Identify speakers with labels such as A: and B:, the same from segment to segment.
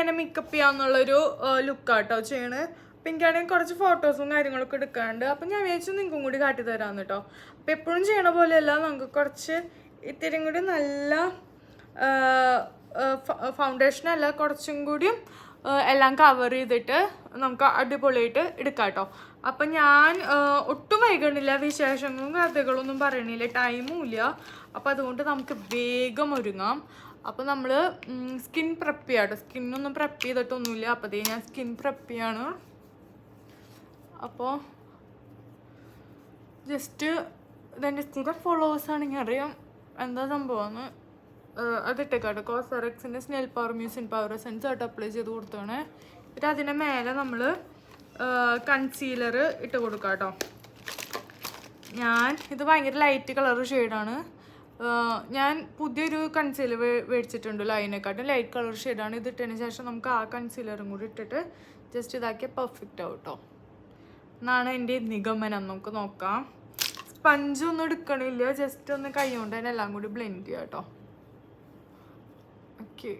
A: ഇങ്ങനെ മേക്കപ്പ് ചെയ്യാന്നുള്ളൊരു ലുക്കാട്ടോ ചെയ്യണ്. അപ്പം എനിക്കാണെങ്കിൽ കുറച്ച് ഫോട്ടോസും കാര്യങ്ങളൊക്കെ എടുക്കാണ്ട് അപ്പം ഞാൻ വിചാരിച്ചു നിങ്ങൾക്കും കൂടി കാട്ടി തരാമെന്ന് കേട്ടോ അപ്പം എപ്പോഴും ചെയ്യണ പോലെയല്ല നമുക്ക് കുറച്ച് ഇത്തിരി കൂടി നല്ല ഫൗണ്ടേഷനല്ല കുറച്ചും കൂടിയും എല്ലാം കവർ ചെയ്തിട്ട് നമുക്ക് അടിപൊളിയായിട്ട് എടുക്കാം കേട്ടോ അപ്പം ഞാൻ ഒട്ടും വൈകണില്ല. വിശേഷങ്ങളും കഥകളൊന്നും പറയണില്ല. ടൈമും ഇല്ല. അപ്പം അതുകൊണ്ട് നമുക്ക് വേഗം ഒരുങ്ങാം. അപ്പോൾ നമ്മൾ സ്കിൻ പ്രപ്പ് ചെയ്യാം കേട്ടോ സ്കിന്നൊന്നും പ്രപ്പ് ചെയ്തിട്ടൊന്നുമില്ല. അപ്പോൾ ദേ ഞാൻ സ്കിൻ പ്രപ്പ് ചെയ്യാണ്. അപ്പോൾ ജസ്റ്റ് ഇതെന്റെ സ്ഥിരം ഫോളോവേഴ്സ് ആണെങ്കിൽ അറിയാം എന്താ സംഭവമെന്ന് അതിട്ടേക്കാട്ടോ. കോസറക്സിന്റെ snail power mucin power essence ആയിട്ട് അപ്ലൈ ചെയ്ത് കൊടുത്താണ് എന്നിട്ട് അതിന്റെ മേലെ നമ്മൾ കൺസീലർ ഇട്ട് കൊടുക്കാം കേട്ടോ ഞാൻ ഇത് ഭയങ്കര ലൈറ്റ് കളർ ഷെയ്ഡാണ് ഞാൻ പുതിയൊരു കൺസീലർ മേടിച്ചിട്ടുണ്ട് ലൈനെക്കാട്ടും ലൈറ്റ് കളർ ഷെയ്ഡാണ് ഇത് ഇട്ടതിന് ശേഷം നമുക്ക് ആ കൺസീലറും കൂടി ഇട്ടിട്ട് ജസ്റ്റ് ഇതാക്കിയാൽ പെർഫെക്റ്റ് ആവും കേട്ടോ എന്നാണ് എന്റെ നിഗമനം. നമുക്ക് നോക്കാം. സ്പഞ്ചൊന്നും എടുക്കണില്ല. ജസ്റ്റ് ഒന്ന് കൈ കൊണ്ട് തന്നെ എല്ലാം കൂടി ബ്ലെൻഡ് ചെയ്യാം കേട്ടോ ഓക്കെ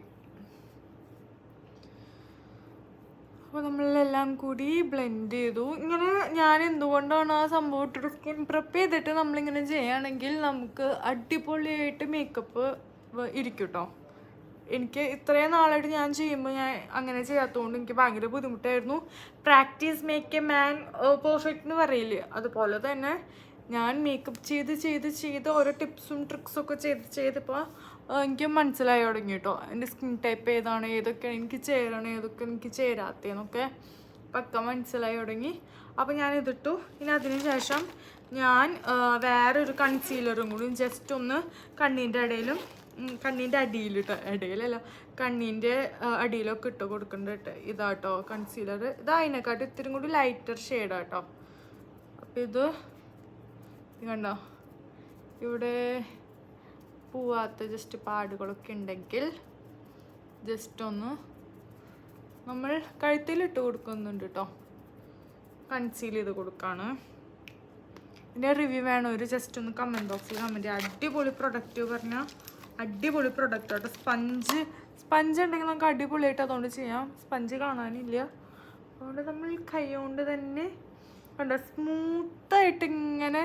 A: അപ്പോൾ നമ്മളെല്ലാം കൂടി ബ്ലെൻഡ് ചെയ്തു. ഇങ്ങനെ ഞാൻ എന്തുകൊണ്ടാണ് ആ സംഭവം ഇട്ടിട്ട് സ്കിൻ പ്രിപ്പ് ചെയ്തിട്ട് നമ്മളിങ്ങനെ ചെയ്യുകയാണെങ്കിൽ നമുക്ക് അടിപൊളിയായിട്ട് മേക്കപ്പ് ഇരിക്കും കേട്ടോ എനിക്ക് ഇത്രയും നാളായിട്ട് ഞാൻ ചെയ്യുമ്പോൾ ഞാൻ അങ്ങനെ ചെയ്യാത്തതുകൊണ്ട് എനിക്ക് ഭയങ്കര ബുദ്ധിമുട്ടായിരുന്നു. Practice make a man perfect എന്ന് പറയില്ലേ? അതുപോലെ തന്നെ ഞാൻ മേക്കപ്പ് ചെയ്ത് ചെയ്ത് ചെയ്ത് ഓരോ ടിപ്സും ട്രിക്സും ഒക്കെ ചെയ്ത് ചെയ്തപ്പോൾ എനിക്ക് മനസ്സിലായി തുടങ്ങി കേട്ടോ എന്റെ സ്കിൻ ടൈപ്പ് ഏതാണ് ഏതൊക്കെ എനിക്ക് ചേരണം ഏതൊക്കെ എനിക്ക് ചേരാത്തതെന്നൊക്കെ പക്ക മനസ്സിലായി തുടങ്ങി. അപ്പോൾ ഞാൻ ഇതിട്ടു ഇനി അതിന് ശേഷം ഞാൻ വേറൊരു കൺസീലറും കൂടി ജസ്റ്റ് ഒന്ന് കണ്ണീന്റെ ഇടയിലും കണ്ണിന്റെ അടിയിലിട്ട് ഇടയിലല്ല കണ്ണീന്റെ അടിയിലൊക്കെ ഇട്ട് കൊടുക്കുന്നുണ്ട് കേട്ടോ ഇതാട്ടോ കൺസീലർ ഇത് അതിനെക്കാട്ടും ഇത്തിരി കൂടി ലൈറ്റർ ഷെയ്ഡാട്ടോ അപ്പോൾ ഇത് ഇത് കണ്ടോ? ഇവിടെ പോവാത്ത ജസ്റ്റ് പാടുകളൊക്കെ ഉണ്ടെങ്കിൽ ജസ്റ്റ് ഒന്ന് നമ്മൾ കഴുത്തിലിട്ട് കൊടുക്കുന്നുണ്ട് കേട്ടോ കൺസീൽ ചെയ്ത് കൊടുക്കാണ്. ഇതിന്റെ റിവ്യൂ വേണം? ഒരു ജസ്റ്റ് ഒന്ന് കമന്റ് ബോക്സിൽ കമന്റ് അടിപൊളി പ്രൊഡക്റ്റ് പറഞ്ഞാൽ അടിപൊളി പ്രൊഡക്റ്റ് കേട്ടോ സ്പഞ്ച് സ്പഞ്ച് ഉണ്ടെങ്കിൽ നമുക്ക് അടിപൊളിയായിട്ട് അതുകൊണ്ട് ചെയ്യാം. സ്പഞ്ച് കാണാനില്ല. അതുകൊണ്ട് നമ്മൾ കൈ കൊണ്ട് തന്നെ കണ്ടോ സ്മൂത്തായിട്ട് ഇങ്ങനെ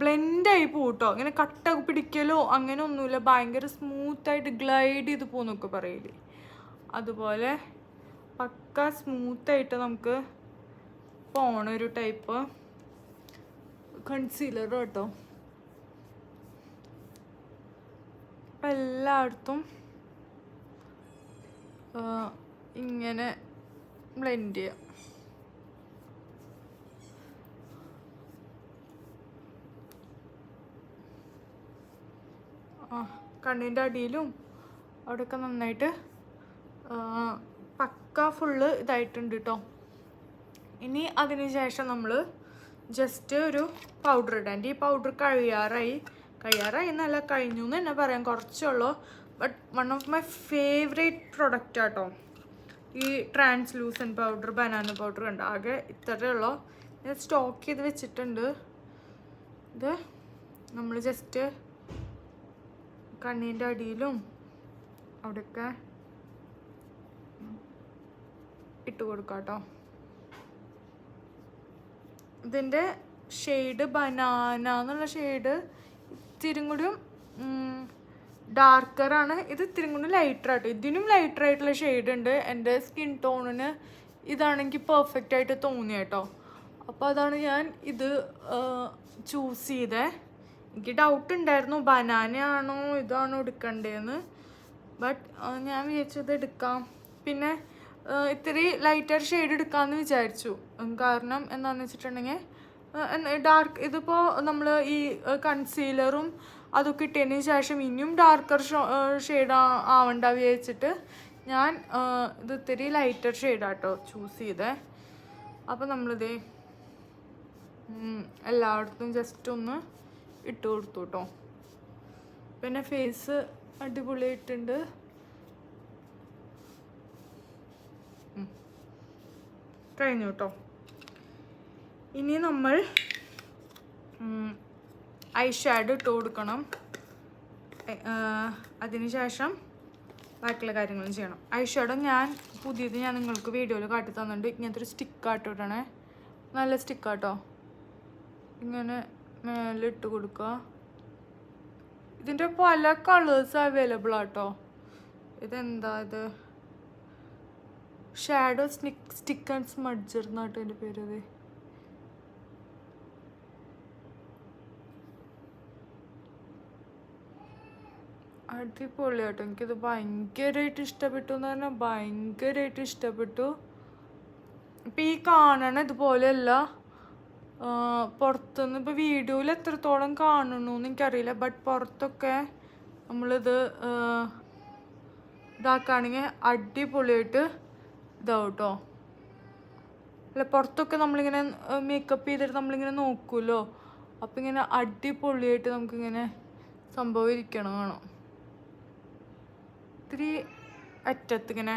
A: ബ്ലെൻഡായി പോട്ടോ? ഇങ്ങനെ കട്ട പിടിക്കലോ അങ്ങനെ ഒന്നുമില്ല. ഭയങ്കര സ്മൂത്തായിട്ട് ഗ്ലൈഡ് ചെയ്ത് പോകുന്നൊക്കെ പറയില്ലേ? അതുപോലെ പക്ക സ്മൂത്തായിട്ട് നമുക്ക് പോണ ഒരു ടൈപ്പ് കൺസീലർ കേട്ടോ. അപ്പം എല്ലായിടത്തും ഇങ്ങനെ ബ്ലെൻഡ് ചെയ്യാം. കണ്ണിന്റെ അടിയിലും അവിടെയൊക്കെ നന്നായിട്ട് പക്ക ഫുള്ള് ഇതായിട്ടുണ്ട് കേട്ടോ ഇനി അതിന് ശേഷം നമ്മൾ ജസ്റ്റ് ഒരു പൗഡർ ഇടാൻ ഈ പൗഡർ കഴിയാറായി. കഴിയാറായി എന്നല്ല കഴിഞ്ഞു എന്ന് തന്നെ പറയാം. കുറച്ചുള്ളൂ but one of my favourite product ആട്ടോ ഈ ട്രാൻസ്ലൂസൻ പൗഡർ ബനാന പൗഡർ ഉണ്ട് ആകെ ഇത്രയേ ഉള്ളൂ. ഞാൻ സ്റ്റോക്ക് ചെയ്ത് വെച്ചിട്ടുണ്ട്. ഇത് നമ്മൾ ജസ്റ്റ് കണ്ണീന്റെ അടിയിലും അവിടെയൊക്കെ ഇട്ട് കൊടുക്കാട്ടോ ഇതിന്റെ ഷെയ്ഡ് ബനാന എന്നുള്ള ഷെയ്ഡ് ഇത്തിരി കൂടിയും ഡാർക്കറാണ് ഇത് ഇത്തിരി കൂടി ലൈറ്റർ ആട്ടോ. ഇതിനും ലൈറ്റർ ആയിട്ടുള്ള ഷെയ്ഡ് ഉണ്ട്. എന്റെ സ്കിൻ ടോണിന് ഇതാണെങ്കിൽ പെർഫെക്റ്റ് ആയിട്ട് തോന്നിയ കേട്ടോ. അപ്പോൾ അതാണ് ഞാൻ ഇത് ചൂസ് ചെയ്തേ. എനിക്ക് ഡൗട്ട് ഉണ്ടായിരുന്നു. ബനാനയാണോ ഇതാണോ എടുക്കണ്ടേന്ന്. ബട്ട് ഞാൻ വിചാരിച്ചത് എടുക്കാം. പിന്നെ ഇത്തിരി ലൈറ്റർ ഷെയ്ഡ് എടുക്കാമെന്ന് വിചാരിച്ചു. കാരണം എന്താണെന്ന് വെച്ചിട്ടുണ്ടെങ്കിൽ ഡാർക്ക് ഇതിപ്പോൾ നമ്മൾ ഈ കൺസീലറും അതൊക്കെ ഇട്ടതിന് ശേഷം ഇനിയും ഡാർക്കർ ഷെയ്ഡ് ആവണ്ട വിചാരിച്ചിട്ട് ഞാൻ ഇത് ഇത്തിരി ലൈറ്റർ ഷെയ്ഡാട്ടോ ചൂസ് ചെയ്തേ. അപ്പോൾ നമ്മളിതേ എല്ലായിടത്തും ജസ്റ്റ് ഒന്ന് ഇട്ട് കൊടുത്തു കേട്ടോ പിന്നെ ഫേസ് അടിപൊളിയായിട്ടുണ്ട്. കഴിഞ്ഞു കേട്ടോ ഇനി നമ്മൾ ഐ ഷാഡോ ഇട്ട് കൊടുക്കണം. അതിനുശേഷം ബാക്കിയുള്ള കാര്യങ്ങളും ചെയ്യണം. ഐ ഷാഡോ ഞാൻ പുതിയത് ഞാൻ നിങ്ങൾക്ക് വീഡിയോയിൽ കാട്ടി തന്നിട്ടുണ്ട്. ഇങ്ങനത്തെ ഒരു സ്റ്റിക്കാട്ടോ ഇടണേ. നല്ല സ്റ്റിക്കാട്ടോ ഇങ്ങനെ മേലെ ഇട്ട് കൊടുക്കുക. ഇതിന്റെ പല കളേഴ്സ് അവൈലബിൾ ആട്ടോ ഇതെന്താ ഇത്? ഷാഡോ സ്നിക് സ്റ്റിക്ക് ആൻഡ് സ്മഡ്ജർ എന്നാട്ടോ എന്റെ പേര് അത് അടിപൊളിയാട്ടോ. എനിക്കിത് ഭയങ്കരമായിട്ട് ഇഷ്ടപ്പെട്ടു എന്ന് പറഞ്ഞാൽ ഭയങ്കരമായിട്ട് ഇഷ്ടപ്പെട്ടു. ഇപ്പം ഈ കാണണ ഇതുപോലെയല്ല. പുറത്തുനിന്ന് ഇപ്പോൾ വീഡിയോയിൽ എത്രത്തോളം കാണണു എന്ന് എനിക്കറിയില്ല. ബട്ട് പുറത്തൊക്കെ നമ്മളിത് ഇതാക്കുകയാണെങ്കിൽ അടിപൊളിയായിട്ട് ഇതാവും കേട്ടോ അല്ല പുറത്തൊക്കെ നമ്മളിങ്ങനെ മേക്കപ്പ് ചെയ്തിട്ട് നമ്മളിങ്ങനെ നോക്കുമല്ലോ അപ്പം ഇങ്ങനെ അടിപൊളിയായിട്ട് നമുക്കിങ്ങനെ സംഭവം ഇരിക്കണം കാണാം. ഇത്തിരി അറ്റത്തിങ്ങനെ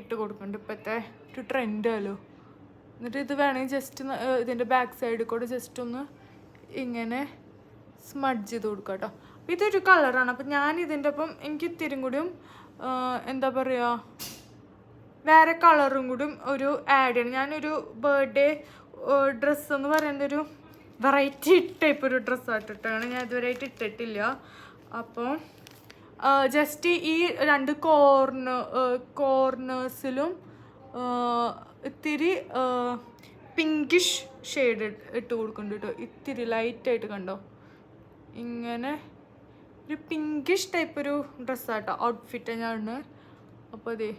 A: ഇട്ട് കൊടുക്കുന്നുണ്ട്. ഇപ്പോഴത്തെ ഒരു ട്രെൻഡാലോ എന്നിട്ട് ഇത് വേണമെങ്കിൽ ജസ്റ്റ് ഇതിന്റെ ബാക്ക് സൈഡിൽ കൂടെ ജസ്റ്റ് ഒന്ന് ഇങ്ങനെ സ്മഡ്ജ് ചെയ്ത് കൊടുക്കുക കേട്ടോ. അപ്പം ഇതൊരു കളറാണ് അപ്പം ഞാൻ ഇതിന്റെ ഒപ്പം എനിക്ക് ഇത്തിരി കൂടിയും എന്താ പറയുക വേറെ കളറും കൂടി ഒരു ആഡ് ചെയ്യണം. ഞാനൊരു ബർത്ത്ഡേ ഡ്രസ്സ് എന്ന് പറയുന്നത് ഒരു വെറൈറ്റി ടൈപ്പ് ഒരു ഡ്രസ്സ് ഇട്ടാണ്. ഞാൻ ഇതുവരെയായിട്ട് ഇട്ടിട്ടില്ല. അപ്പോൾ ജസ്റ്റ് ഈ രണ്ട് കോർണ കോർണേഴ്സിലും ഇത്തിരി പിങ്കിഷ് ഷെയ്ഡ് ഇട്ട് കൊടുക്കുന്നുണ്ട് കേട്ടോ ഇത്തിരി ലൈറ്റായിട്ട് കണ്ടോ? ഇങ്ങനെ ഒരു പിങ്കിഷ് ടൈപ്പ് ഒരു ഡ്രസ്സാട്ടോ ഔട്ട്ഫിറ്റാണ് ഞാൻ അപ്പോൾ അതെ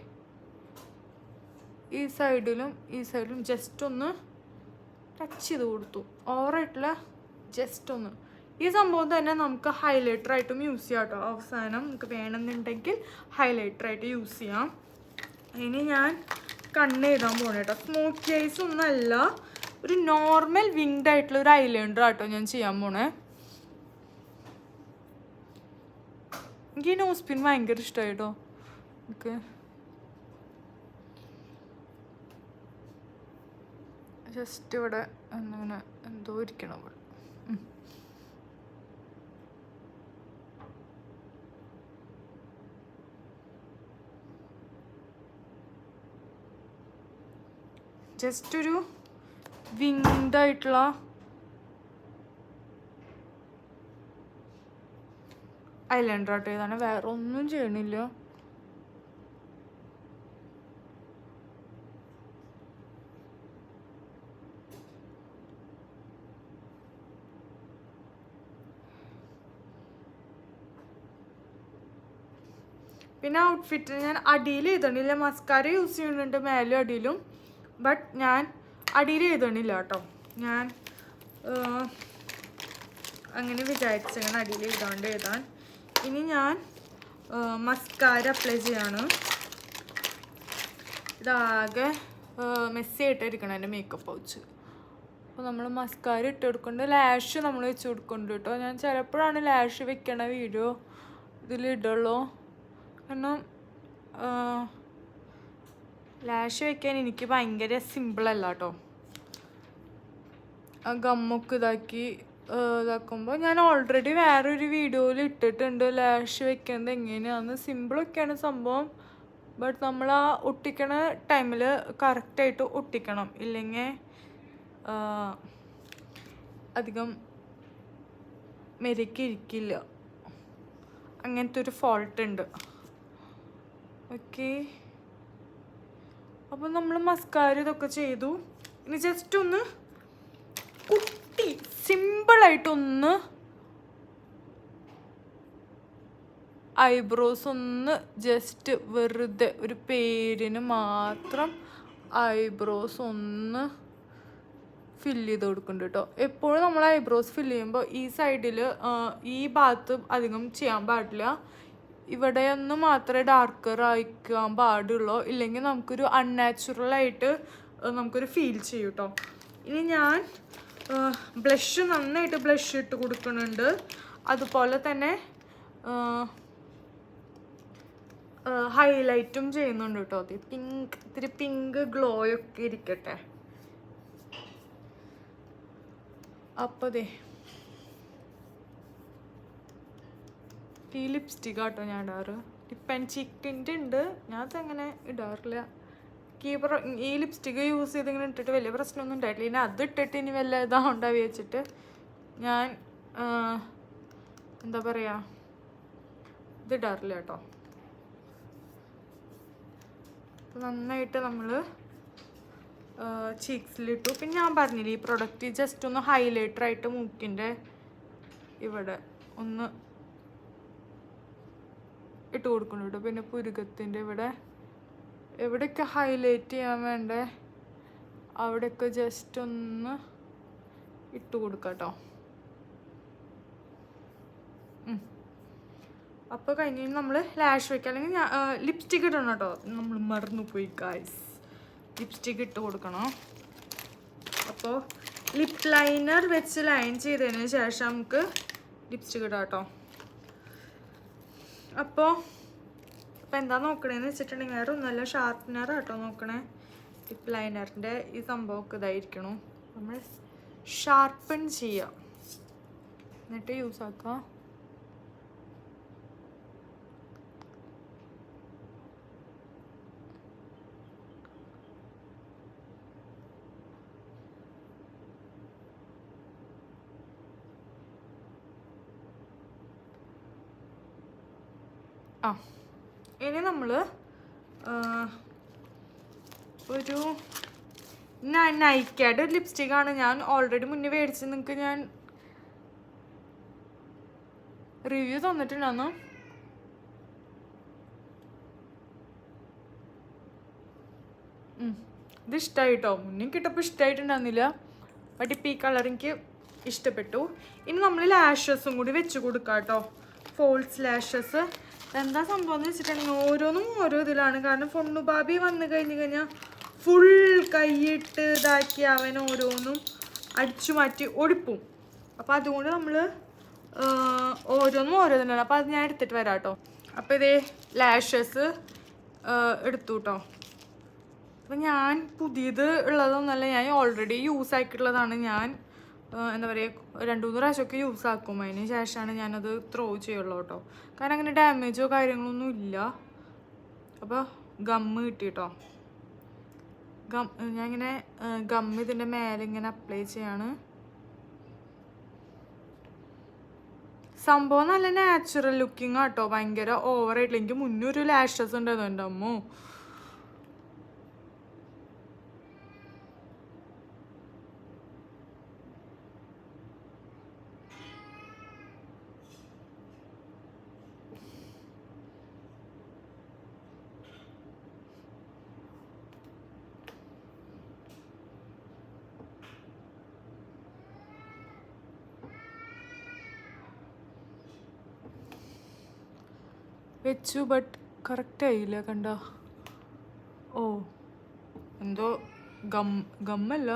A: ഈ സൈഡിലും ഈ സൈഡിലും ജസ്റ്റ് ഒന്ന് ടച്ച് ചെയ്ത് കൊടുത്തു. ഓവറായിട്ടുള്ള ജസ്റ്റ് ഒന്ന്. ഈ സംഭവം തന്നെ നമുക്ക് ഹൈലൈറ്റർ ആയിട്ടും യൂസ് ചെയ്യാം കേട്ടോ അവസാനം നമുക്ക് വേണമെന്നുണ്ടെങ്കിൽ ഹൈലൈറ്റർ ആയിട്ട് യൂസ് ചെയ്യാം. ഇനി ഞാൻ കണ്ണ് എഴുതാൻ പോകണം കേട്ടോ സ്മോക്കി ഐസ് ഒന്നല്ല ഒരു നോർമൽ വിങ്ഡ് ആയിട്ടുള്ള ഒരു ഐലൈനർ ആട്ടോ ഞാൻ ചെയ്യാൻ പോണേ. എനിക്ക് ഈ നോസ് പിൻ ഭയങ്കര ഇഷ്ടമായി കേട്ടോ ജസ്റ്റ് ഇവിടെ എന്തോ ഇരിക്കണം ജസ്റ്റ് ഒരു വിങ്ഡായിട്ടുള്ള ഐലൻഡർ ആട്ടോ ഇതാണ് വേറെ ഒന്നും ചെയ്യണില്ല. പിന്നെ ഔട്ട്ഫിറ്റ് ഞാൻ അടിയിൽ എഴുതണില്ല. മസ്കാര യൂസ് ചെയ്യുന്നുണ്ട് മേലും അടിയിലും. ബട്ട് ഞാൻ അടിയിൽ എഴുതണില്ല കേട്ടോ. ഞാൻ അങ്ങനെ വിചാരിച്ചങ്ങനെ അടിയിൽ എഴുതാണ്ട് എഴുതാൻ. ഇനി ഞാൻ മസ്കാര അപ്ലൈ ചെയ്യാണ്. ഇതാകെ മെസ്സി ആയിട്ടിരിക്കണം എന്റെ മേക്കപ്പ് പൗച്ച് അപ്പോൾ നമ്മൾ മസ്കാര ഇട്ട് കൊടുക്കുന്നുണ്ട്. ലാഷ് നമ്മൾ വെച്ച് കൊടുക്കുന്നുണ്ട് കേട്ടോ. ഞാൻ ചിലപ്പോഴാണ് ലാഷ് വെക്കണ വീഡിയോ ഇതിലിടുള്ളൂ കാരണം ലാഷ് വെക്കാൻ എനിക്ക് ഭയങ്കര സിമ്പിളല്ല കേട്ടോ ആ ഗമ്മൊക്കെ ഇതാക്കി ഇതാക്കുമ്പോൾ ഞാൻ ഓൾറെഡി വേറൊരു വീഡിയോയിൽ ഇട്ടിട്ടുണ്ട്. ലാഷ് വെക്കുന്നത് എങ്ങനെയാണെന്ന് സിമ്പിളൊക്കെയാണ് സംഭവം. ബട്ട് നമ്മൾ ആ ഒട്ടിക്കണ ടൈമിൽ കറക്റ്റായിട്ട് ഒട്ടിക്കണം. ഇല്ലെങ്കിൽ അധികം മെരുക്കിരിക്കില്ല അങ്ങനത്തെ ഒരു ഫോൾട്ട് ഉണ്ട്. ഓക്കെ അപ്പം നമ്മൾ മസ്കാര ഇതൊക്കെ ചെയ്തു. ഇനി ജസ്റ്റ് ഒന്ന് കുട്ടി സിമ്പിളായിട്ടൊന്ന് ഐബ്രോസ് ഒന്ന് ജസ്റ്റ് വെറുതെ ഒരു പേരിന് മാത്രം ഐബ്രോസ് ഒന്ന് ഫില്ല് ചെയ്ത് കൊടുക്കുന്നുണ്ട് കേട്ടോ എപ്പോഴും നമ്മൾ ഐബ്രോസ് ഫില്ല് ചെയ്യുമ്പോൾ ഈ സൈഡിൽ ഈ ഭാഗത്ത് അധികം ചെയ്യാൻ പാടില്ല. ഇവിടെ ഒന്ന് മാത്രമേ ഡാർക്കർ ആയിക്കാൻ പാടുള്ളൂ. ഇല്ലെങ്കിൽ നമുക്കൊരു അൺനാച്ചുറൽ ആയിട്ട് നമുക്കൊരു ഫീൽ ചെയ്യും കേട്ടോ ഇനി ഞാൻ ബ്ലഷ് നന്നായിട്ട് ബ്ലഷ് ഇട്ട് കൊടുക്കുന്നുണ്ട്. അതുപോലെ തന്നെ ഹൈലൈറ്റും ചെയ്യുന്നുണ്ട് കേട്ടോ അത് പിങ്ക് ഇത്തിരി പിങ്ക് ഗ്ലോയൊക്കെ ഇരിക്കട്ടെ. അപ്പോൾ ഈ ലിപ്സ്റ്റിക് ആട്ടോ ഞാൻ ഇടാറ്. ആൻഡ് ചിക്കിന്റെ ഉണ്ട് ഞാൻ അങ്ങനെ ഇടാറില്ല. കീപ്പർ ഈ ലിപ്സ്റ്റിക്ക് യൂസ് ചെയ്ത് ഇങ്ങനെ ഇട്ടിട്ട് വലിയ പ്രശ്നമൊന്നും ഉണ്ടായിട്ടില്ല ഇനി അത് ഇട്ടിട്ട് ഇനി വല്ല ഇതാണ്ടാവി വെച്ചിട്ട് ഞാൻ എന്താ പറയുക ഇത് ഇടാറില്ല കേട്ടോ. നന്നായിട്ട് നമ്മൾ ചീക്സിലിട്ടു പിന്നെ ഞാൻ പറഞ്ഞില്ല ഈ പ്രൊഡക്റ്റ് ജസ്റ്റ് ഒന്ന് ഹൈലൈറ്റർ ആയിട്ട് മൂക്കിന്റെ ഇവിടെ ഒന്ന് ഇട്ട് കൊടുക്കണം കേട്ടോ. പിന്നെ പുരുകത്തിന്റെ ഇവിടെ എവിടെയൊക്കെ ഹൈലൈറ്റ് ചെയ്യാൻ വേണ്ടേ അവിടെയൊക്കെ ജസ്റ്റ് ഒന്ന് ഇട്ട് കൊടുക്കാം കേട്ടോ. അപ്പോൾ കഴിഞ്ഞ് നമ്മൾ ലാഷ് വയ്ക്കുക അല്ലെങ്കിൽ ഞാൻ ലിപ്സ്റ്റിക് ഇടണം കേട്ടോ. നമ്മൾ മറന്നു പോയി ഗായ്സ് ലിപ്സ്റ്റിക് ഇട്ട് കൊടുക്കണം. അപ്പോൾ ലിപ് ലൈനർ വെച്ച് ലൈൻ ചെയ്തതിന് ശേഷം നമുക്ക് ലിപ്സ്റ്റിക് ഇടാം കേട്ടോ. അപ്പോൾ അപ്പോൾ എന്താ നോക്കണേന്ന് വെച്ചിട്ടുണ്ടെങ്കിൽ വേറെ ഒന്നുമല്ല ഷാർപ്പനർ കേട്ടോ നോക്കണേ. ലിപ് ലൈനറിന്റെ ഈ സംഭവമൊക്കെ ഇതായിരിക്കണം. നമ്മൾ ഷാർപ്പൺ ചെയ്യുക എന്നിട്ട് യൂസ് ആക്കാം. ആ. ഇനി നമ്മൾ ഒരു ഞാൻ നൈക്കയുടെ ഒരു ലിപ്സ്റ്റിക്കാണ് ഞാൻ ഓൾറെഡി മുന്നേ മേടിച്ച് നിങ്ങൾക്ക് ഞാൻ റിവ്യൂ തന്നിട്ടുണ്ടെന്ന്. ഇത് ഇഷ്ടമായി കേട്ടോ മുന്നേ കിട്ടപ്പോൾ ഇഷ്ടമായിട്ടുണ്ടായിരുന്നില്ല ബട്ട് ഇപ്പം ഈ കളർ എനിക്ക് ഇഷ്ടപ്പെട്ടു. ഇനി നമ്മൾ ലാഷസും കൂടി വെച്ച് കൊടുക്കാം കേട്ടോ ഫോൾസ് ലാഷസ് എന്താ സംഭവം എന്ന് വെച്ചിട്ടുണ്ടെങ്കിൽ ഓരോന്നും ഓരോ ഇതിലാണ്. കാരണം ഫൊണ്ണു ബാബി വന്നു കഴിഞ്ഞ് കഴിഞ്ഞാൽ ഫുൾ കൈയിട്ട് ഇതാക്കി അവൻ ഓരോന്നും അടിച്ചു മാറ്റി ഒടിപ്പും. അപ്പം അതുകൊണ്ട് നമ്മൾ ഓരോന്നും ഓരോ ഇതിലാണ് അപ്പോൾ അത് ഞാൻ എടുത്തിട്ട് വരാം കേട്ടോ അപ്പോൾ ഇതേ ലാഷസ് എടുത്തു കേട്ടോ അപ്പം ഞാൻ പുതിയത് ഉള്ളതൊന്നുമല്ല ഞാൻ ഓൾറെഡി യൂസ് ആക്കിയിട്ടുള്ളതാണ് ഞാൻ എന്താ പറയുക രണ്ട് മൂന്ന് പ്രാവശ്യമൊക്കെ യൂസ് ആക്കും. അതിന് ശേഷമാണ് ഞാനത് ത്രോ ചെയ്യുള്ളൂ കേട്ടോ കാരണം അങ്ങനെ ഡാമേജോ കാര്യങ്ങളൊന്നും ഇല്ല. അപ്പോൾ ഗമ്മ് കിട്ടി കേട്ടോ ഗം ഞാൻ ഇങ്ങനെ ഗം ഇതിന്റെ മേലെ ഇങ്ങനെ അപ്ലൈ ചെയ്യാണ്. സംഭവം നല്ല നാച്ചുറൽ ലുക്കിംഗ് ആട്ടോ ഭയങ്കര ഓവറായിട്ടില്ല എനിക്ക് മുന്നൂറ് ലാഷസ് ഉണ്ടായിരുന്നു എന്റെ അമ്മോ. വെച്ചു ബട്ട് കറക്റ്റ് ആയില്ല കണ്ട. ഓ എന്തോ ഗം ഗമ്മല്ല?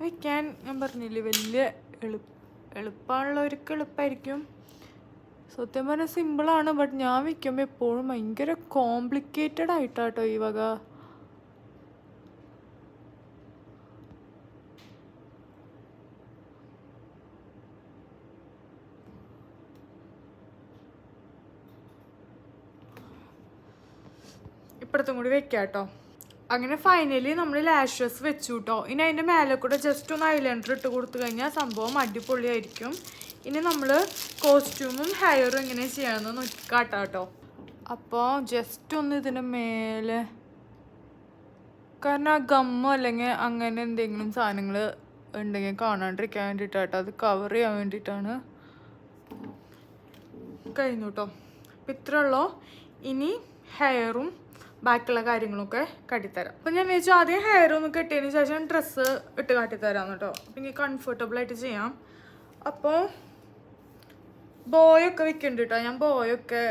A: വയ്ക്കാൻ ഞാൻ പറഞ്ഞില്ലേ വലിയ എളു എളുപ്പമുള്ളവർക്ക് എളുപ്പമായിരിക്കും സത്യം പറഞ്ഞാൽ സിമ്പിളാണ് ബട്ട് ഞാൻ വയ്ക്കുമ്പോൾ എപ്പോഴും ഭയങ്കര കോംപ്ലിക്കേറ്റഡ് ആയിട്ടാട്ടോ ഈ വക. ഇപ്പുറത്തും കൂടി വെക്കാം കേട്ടോ അങ്ങനെ ഫൈനലി നമ്മൾ ലാഷസ് വെച്ചു കേട്ടോ ഇനി അതിന്റെ മേലെ കൂടെ ജസ്റ്റ് ഒന്ന് ഐലൈനർ ഇട്ട് കൊടുത്തു കഴിഞ്ഞാൽ സംഭവം അടിപൊളിയായിരിക്കും. ഇനി നമ്മൾ കോസ്റ്റ്യൂമും ഹെയറും എങ്ങനെ ചെയ്യണമെന്ന് നോക്കാട്ടോ കേട്ടോ അപ്പോൾ ജസ്റ്റ് ഒന്ന് ഇതിന്റെ മേലെ കാരണം ആ ഗമ്മോ അല്ലെങ്കിൽ അങ്ങനെ എന്തെങ്കിലും സാധനങ്ങൾ ഉണ്ടെങ്കിൽ കാണാണ്ടിരിക്കാൻ വേണ്ടിയിട്ടാട്ടോ അത് കവർ ചെയ്യാൻ വേണ്ടിയിട്ടാണ് കഴിഞ്ഞു കേട്ടോ അപ്പം ഇത്രയുള്ളൂ ഇനി ഹെയറും ബാക്കിയുള്ള കാര്യങ്ങളൊക്കെ കാട്ടിത്തരാം. അപ്പം ഞാൻ വിചാരിച്ചു ആദ്യം ഹെയർ ഒന്ന് കെട്ടിയതിന് ശേഷം ഡ്രസ്സ് ഇട്ട് കാട്ടിത്തരാം കേട്ടോ അപ്പം കംഫർട്ടബിൾ ആയിട്ട് ചെയ്യാം. അപ്പോൾ ബോയൊക്കെ വിൽക്കുന്നുണ്ട് കേട്ടോ ഞാൻ ബോയൊക്കെ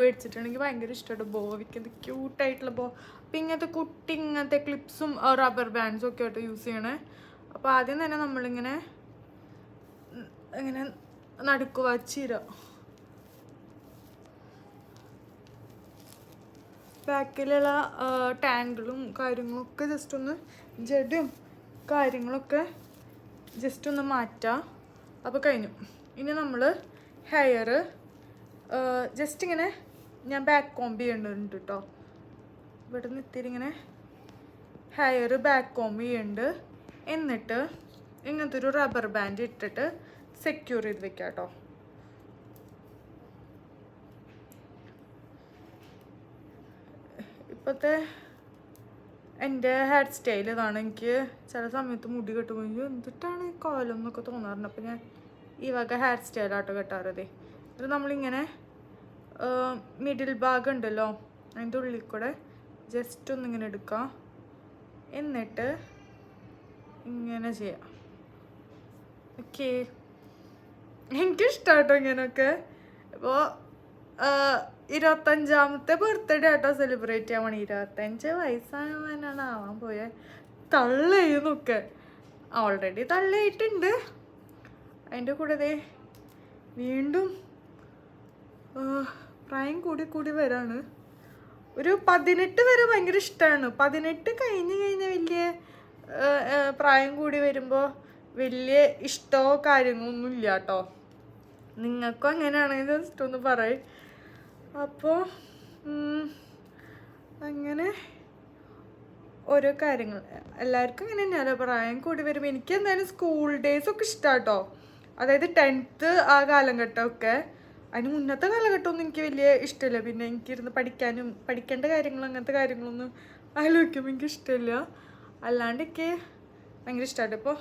A: മേടിച്ചിട്ടുണ്ടെങ്കിൽ ഭയങ്കര ഇഷ്ടമാണ് ബോ വിൽക്കുന്നത് ക്യൂട്ടായിട്ടുള്ള ബോ അപ്പം ഇങ്ങനത്തെ കുട്ടി ഇങ്ങനത്തെ ക്ലിപ്സും റബ്ബർ ബാൻഡ്സും ഒക്കെ ആയിട്ട് യൂസ് ചെയ്യണേ. അപ്പോൾ ആദ്യം തന്നെ നമ്മളിങ്ങനെ ഇങ്ങനെ നടുക്ക് വച്ചിര ബാക്കിലുള്ള ടാങ്കിളും കാര്യങ്ങളൊക്കെ ജസ്റ്റ് ഒന്ന് ജഡും കാര്യങ്ങളൊക്കെ ജസ്റ്റ് ഒന്ന് മാറ്റാം. അപ്പോൾ കഴിഞ്ഞു. ഇനി നമ്മൾ ഹെയർ ജസ്റ്റ് ഇങ്ങനെ ഞാൻ ബാക്ക് കോംബ് ചെയ്യേണ്ടതുണ്ട് കേട്ടോ ഇവിടെ നിന്ന് ഇത്തിരി ഇങ്ങനെ ഹെയർ ബാക്ക് കോംബ് ചെയ്യുന്നുണ്ട് എന്നിട്ട് ഇങ്ങനത്തെ ഒരു റബ്ബർ ബാൻഡ് ഇട്ടിട്ട് സെക്യൂർ ചെയ്ത് വെക്കാം കേട്ടോ ഇപ്പോഴത്തെ എന്റെ ഹെയർ സ്റ്റൈൽ ഇതാണ്. എനിക്ക് ചില സമയത്ത് മുടി കെട്ടുമ്പോൾ "അയ്യോ, എന്തിട്ടാണ് ഈ കോലം എന്നൊക്കെ തോന്നാറുണ്ട്. അപ്പം ഞാൻ ഈ വക ഹെയർ സ്റ്റൈലാട്ടോ കെട്ടാറതേ ഇത് നമ്മളിങ്ങനെ മിഡിൽ ഭാഗം ഉണ്ടല്ലോ അതിന്റെ ഉള്ളിൽ കൂടെ ജസ്റ്റ് ഒന്നിങ്ങനെ എടുക്കാം. എന്നിട്ട് ഇങ്ങനെ ചെയ്യാം. ഓക്കേ. എനിക്കിഷ്ടാട്ടോ ഇങ്ങനെയൊക്കെ ഇപ്പോൾ ഇരുപത്തഞ്ചാമത്തെ ബർത്ത്ഡേ ആട്ടോ സെലിബ്രേറ്റ് ചെയ്യാൻ വേണ്ടി ഇരുപത്തഞ്ച് വയസ്സാണ് ആവാൻ പോയ. തള്ളയുന്നൊക്കെ ഓൾറെഡി തള്ളയിട്ടുണ്ട്. അതിന്റെ കൂടെ വീണ്ടും പ്രായം കൂടി കൂടി വരാണ്. ഒരു പതിനെട്ട് വരെ ഭയങ്കര ഇഷ്ടമാണ് പതിനെട്ട് കഴിഞ്ഞ് കഴിഞ്ഞ വലിയ പ്രായം കൂടി വരുമ്പോൾ വലിയ ഇഷ്ടമോ കാര്യങ്ങളൊന്നും ഇല്ല കേട്ടോ നിങ്ങൾക്കും അങ്ങനെയാണെങ്കിൽ ജസ്റ്റ് ഒന്ന് പറയും. അപ്പോൾ അങ്ങനെ ഓരോ കാര്യങ്ങൾ. എല്ലാവർക്കും ഇങ്ങനെ തന്നെയല്ലോ പ്രായം കൂടി വരുമ്പോൾ എനിക്ക് എന്തായാലും സ്കൂൾ ഡേയ്സ് ഒക്കെ ഇഷ്ടമാട്ടോ അതായത് ടെൻത്ത് ആ കാലഘട്ടമൊക്കെ. അതിന് മുന്നത്തെ കാലഘട്ടമൊന്നും എനിക്ക് വലിയ ഇഷ്ടമില്ല. പിന്നെ എനിക്കിരുന്ന് പഠിക്കാനും പഠിക്കേണ്ട കാര്യങ്ങൾ അങ്ങനത്തെ കാര്യങ്ങളൊന്നും ആലോചിക്കുമ്പോൾ എനിക്ക് ഇഷ്ടമില്ല. അല്ലാണ്ടൊക്കെ ഭയങ്കര ഇഷ്ടമായിട്ട് ഇപ്പോൾ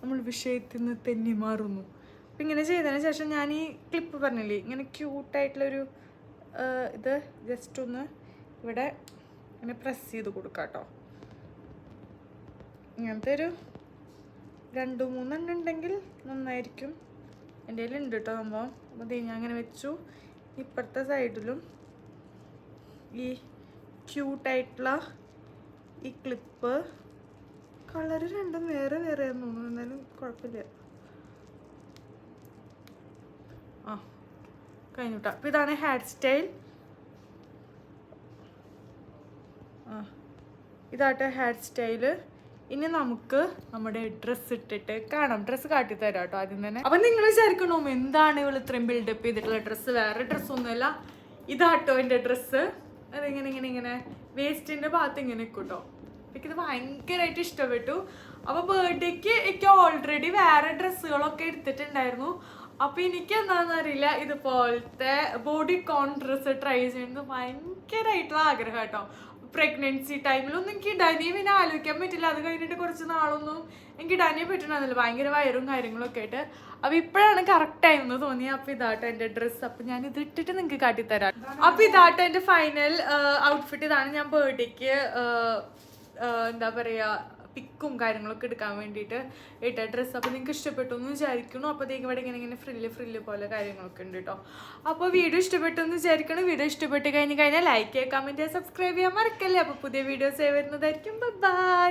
A: നമ്മൾ വിഷയത്തിൽ നിന്ന് തെന്നി മാറുന്നു. അപ്പം ഇങ്ങനെ ചെയ്തതിന് ശേഷം ഞാൻ ഈ ക്ലിപ്പ് പറഞ്ഞില്ലേ? ഇങ്ങനെ ക്യൂട്ടായിട്ടുള്ളൊരു ഇത് ജസ്റ്റ് ഒന്ന് ഇവിടെ ഇങ്ങനെ പ്രസ് ചെയ്ത് കൊടുക്കാം കേട്ടോ ഇങ്ങനത്തെ ഒരു രണ്ട് മൂന്നെണ്ണം ഉണ്ടെങ്കിൽ നന്നായിരിക്കും. എന്റെ കയ്യിൽ ഉണ്ട് കേട്ടോ സംഭവം അപ്പോൾ ഞാൻ അങ്ങനെ വെച്ചു. ഇപ്പുറത്തെ സൈഡിലും ഈ ക്യൂട്ടായിട്ടുള്ള ഈ ക്ലിപ്പ് കളർ രണ്ടും വേറെ വേറെ തോന്നുന്നു. എന്നാലും കുഴപ്പമില്ല. ആ കഴിഞ്ഞു കേട്ടോ അപ്പോൾ ഇതാണ് ഹെയർ സ്റ്റൈൽ ആ ഇതാട്ടെ ഹെയർ സ്റ്റൈൽ ഇനി നമുക്ക് നമ്മുടെ ഡ്രസ്സ് ഇട്ടിട്ട് കാണാം. ഡ്രസ്സ് കാട്ടിത്തരാം കേട്ടോ ആദ്യം തന്നെ. അപ്പം നിങ്ങൾ വിചാരിക്കണോ എന്താണ് ഇവൾ ഇത്രയും ബിൽഡപ്പ് ചെയ്തിട്ടുള്ള ഡ്രസ്സ് വേറെ ഡ്രസ്സൊന്നുമല്ല ഇതാട്ടോ എന്റെ ഡ്രസ്സ് അതിങ്ങനെ ഇങ്ങനെ ഇങ്ങനെ. വേസ്റ്റിന്റെ ഭാഗത്ത് ഇങ്ങനെ കിട്ടോ കേട്ടോ എനിക്കിത് ഭയങ്കരമായിട്ട് ഇഷ്ടപ്പെട്ടു. അപ്പോൾ ബർത്ത്ഡേക്ക് എനിക്ക് ഓൾറെഡി വേറെ ഡ്രസ്സുകളൊക്കെ എടുത്തിട്ടുണ്ടായിരുന്നു. അപ്പോൾ എനിക്ക് എന്താണെന്ന് അറിയില്ല ഇതുപോലത്തെ ബോഡി കോൺ ട്രൈ ചെയ്യുന്നത് ഭയങ്കരമായിട്ടുള്ള ആഗ്രഹം കേട്ടോ. പ്രഗ്നൻസി ടൈമിലൊന്നും എനിക്ക് ഡനിയെ പിന്നെ ആലോചിക്കാൻ പറ്റില്ല. അത് കഴിഞ്ഞിട്ട് കുറച്ച് നാളൊന്നും എനിക്ക് ഡനിയെ പറ്റണമെന്നില്ല ഭയങ്കര വയറും കാര്യങ്ങളൊക്കെ ആയിട്ട്. അപ്പോൾ ഇപ്പോഴാണ് കറക്റ്റ് ടൈം എന്ന് തോന്നി അപ്പോൾ ഇതാട്ടോ എന്റെ ഡ്രസ്സ് അപ്പോൾ ഞാൻ ഇത് ഇട്ടിട്ട് നിങ്ങൾക്ക് കാട്ടിത്തരാം. അപ്പോൾ ഇതാട്ടോ എന്റെ ഫൈനൽ ഔട്ട്ഫിറ്റ് ഇതാണ് ഞാൻ ബേർഡേക്ക് എന്താ പറയുക പിക്കും കാര്യങ്ങളൊക്കെ എടുക്കാൻ വേണ്ടിയിട്ട് ഇട്ട ഡ്രസ്സ് അപ്പോൾ നിങ്ങൾക്ക് ഇഷ്ടപ്പെട്ടു എന്ന് വിചാരിക്കണോ അപ്പോൾ നിങ്ങൾക്ക് ഇവിടെ ഇങ്ങനെ ഇങ്ങനെ ഫ്രില്ല് ഫ്രില്ല് പോലെ കാര്യങ്ങളൊക്കെ ഉണ്ട് കേട്ടോ അപ്പോൾ വീഡിയോ ഇഷ്ടപ്പെട്ടു എന്ന് വിചാരിക്കണം വീഡിയോ ഇഷ്ടപ്പെട്ട് കഴിഞ്ഞ് കഴിഞ്ഞാൽ ലൈക്ക് ചെയ്യുക കമന്റ് ചെയ്യുക സബ്സ്ക്രൈബ് ചെയ്യാൻ മറക്കല്ലേ? അപ്പോൾ പുതിയ വീഡിയോസ് വരുന്നതായിരിക്കും. ബൈ